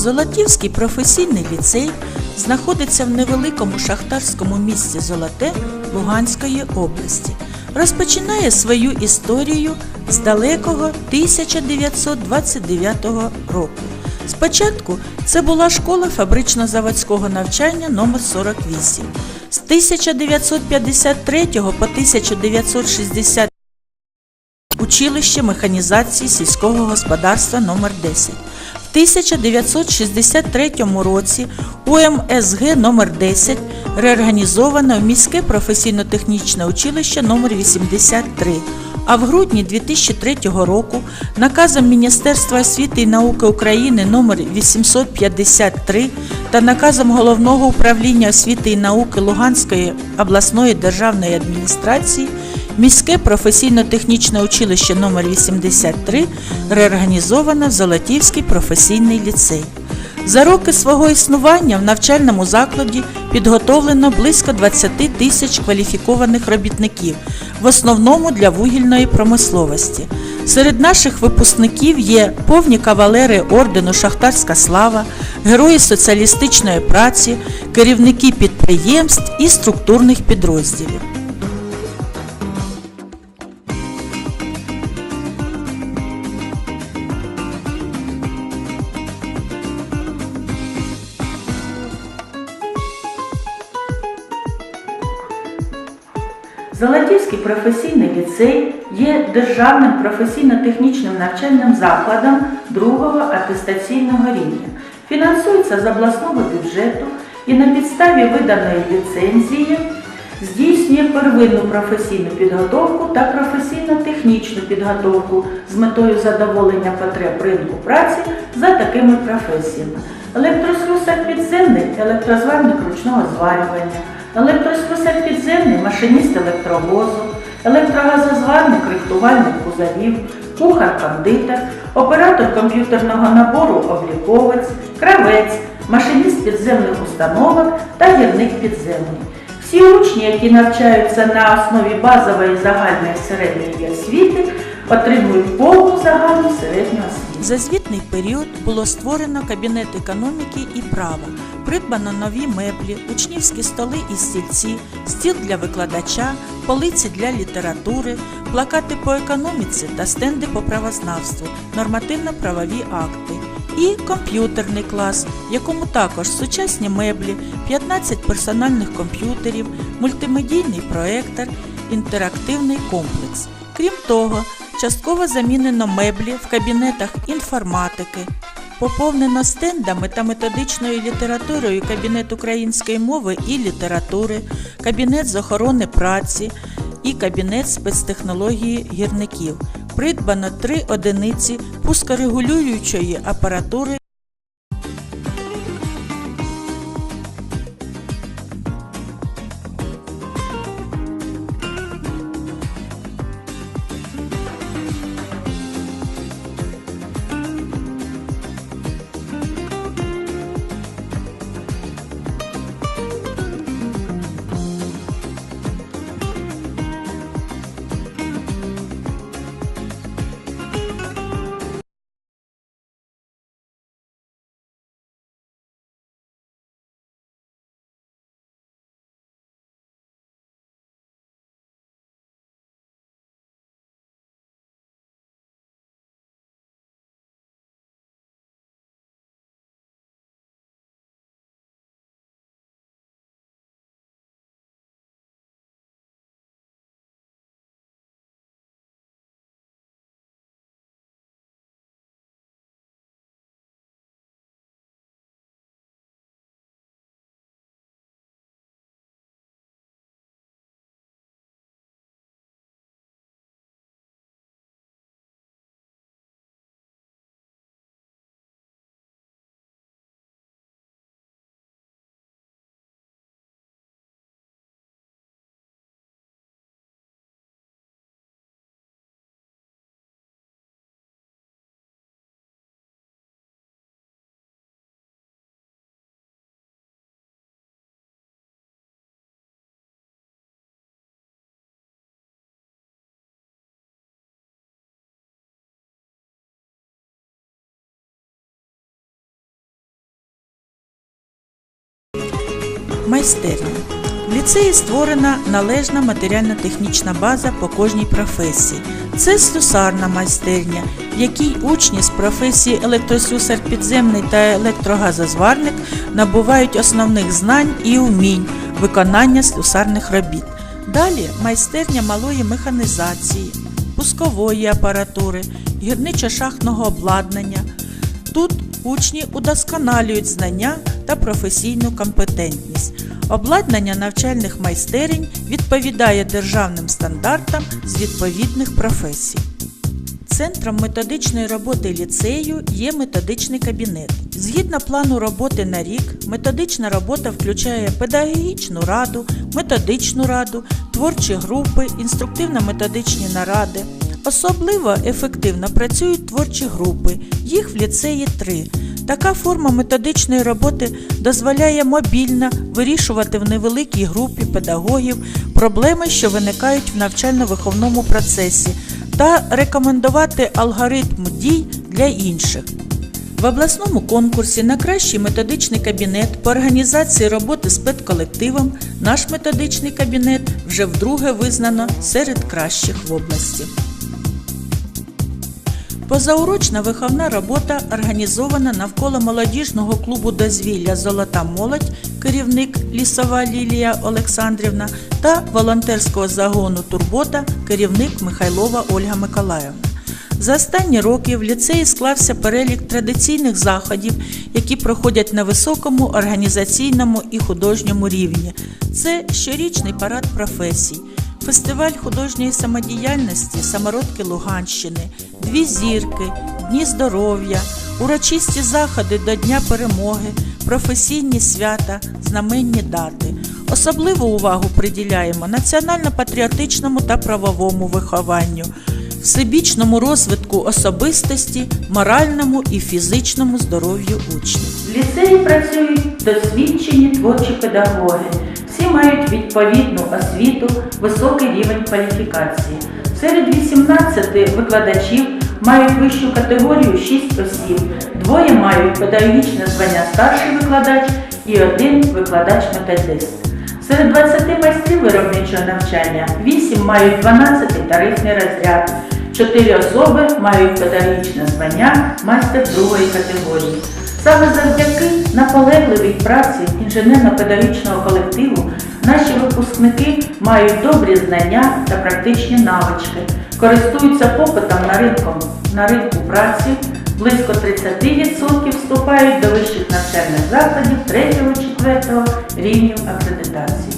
Золотівський професійний ліцей знаходиться в невеликому шахтарському місті Золоте Луганської області. Розпочинає свою історію з далекого 1929 року. Спочатку це була школа фабрично-заводського навчання номер 48 З 1953 по 1960 училище механізації сільського господарства номер 10 В 1963 році УМСГ номер 10 реорганізовано в міське професійно-технічне училище номер 83 а в грудні 2003 року наказом Міністерства освіти і науки України номер 853 та наказом Головного управління освіти і науки Луганської обласної державної адміністрації Міське професійно-технічне училище номер 83 реорганізовано в Золотівський професійний ліцей. За роки свого існування в навчальному закладі підготовлено близько 20 тисяч кваліфікованих робітників, в основному для вугільної промисловості. Серед наших випускників є повні кавалери ордену Шахтарська слава, герої соціалістичної праці, керівники підприємств і структурних підрозділів. Золотівський професійний ліцей є державним професійно-технічним навчальним закладом другого атестаційного рівня. Фінансується з обласного бюджету і на підставі виданої ліцензії здійснює первинну професійну підготовку та професійно-технічну підготовку з метою задоволення потреб ринку праці за такими професіями: електрослюсар підземний, електрозварник ручного зварювання, електрослюсар підземний, машиніст електровозу, електрогазозварник, рихтувальник кузовів, кухар-кондитер, оператор комп'ютерного набору обліковець, кравець, машиніст підземних установок та гірник підземний. Всі учні, які навчаються на основі базової загальної середньої освіти, отримують повну загальну середню освіту. За звітний період було створено кабінет економіки і права, придбано нові меблі, учнівські столи і стільці, стіл для викладача, полиці для літератури, плакати по економіці та стенди по правознавству, нормативно-правові акти і комп'ютерний клас, в якому також сучасні меблі, 15 персональних комп'ютерів, мультимедійний проектор, інтерактивний комплекс. Крім того, частково замінено меблі в кабінетах інформатики, поповнено стендами та методичною літературою кабінет української мови і літератури, кабінет з охорони праці і кабінет спецтехнології гірників. Придбано три одиниці пускорегулюючої апаратури майстерня. В ліцеї створена належна матеріально-технічна база по кожній професії. Це слюсарна майстерня, в якій учні з професії електрослюсар підземний та електрогазозварник набувають основних знань і умінь виконання слюсарних робіт. Далі майстерня малої механізації, пускової апаратури, гірничо-шахтного обладнання. Тут учні удосконалюють знання та професійну компетентність. Обладнання навчальних майстерень відповідає державним стандартам з відповідних професій. Центром методичної роботи ліцею є методичний кабінет. Згідно плану роботи на рік, методична робота включає педагогічну раду, методичну раду, творчі групи, інструктивно-методичні наради. Особливо ефективно працюють творчі групи, їх в ліцеї три. Така форма методичної роботи дозволяє мобільно вирішувати в невеликій групі педагогів проблеми, що виникають в навчально-виховному процесі, та рекомендувати алгоритм дій для інших. В обласному конкурсі на кращий методичний кабінет по організації роботи з педколективом наш методичний кабінет вже вдруге визнано серед кращих в області. Позаурочна виховна робота організована навколо молодіжного клубу дозвілля Золота молодь, керівник Лісова Лілія Олександрівна та волонтерського загону Турбота, керівник Михайлова Ольга Миколаївна. За останні роки в ліцеї склався перелік традиційних заходів, які проходять на високому організаційному і художньому рівні. Це щорічний парад професій, фестиваль художньої самодіяльності Самородки Луганщини, Дві зірки, Дні здоров'я, урочисті заходи до Дня перемоги, професійні свята, знаменні дати. Особливу увагу приділяємо національно-патріотичному та правовому вихованню, всебічному розвитку особистості, моральному і фізичному здоров'ю учнів. В ліцеї працюють досвідчені творчі педагоги. Всі мають відповідну освіту, високий рівень кваліфікації. Серед 18 викладачів мають вищу категорію 6 осіб, двоє мають педагогічне звання старший викладач і один викладач-методист. Серед 20 майстрів виробничого навчання 8 мають 12 тарифний розряд, 4 особи мають педагогічне звання майстер другої категорії. Саме завдяки наполегливій праці інженерно-педагогічного колективу наші випускники мають добрі знання та практичні навички, користуються попитом на ринку, на ринку праці, близько 30% вступають до вищих навчальних закладів 3-4 рівнів акредитації.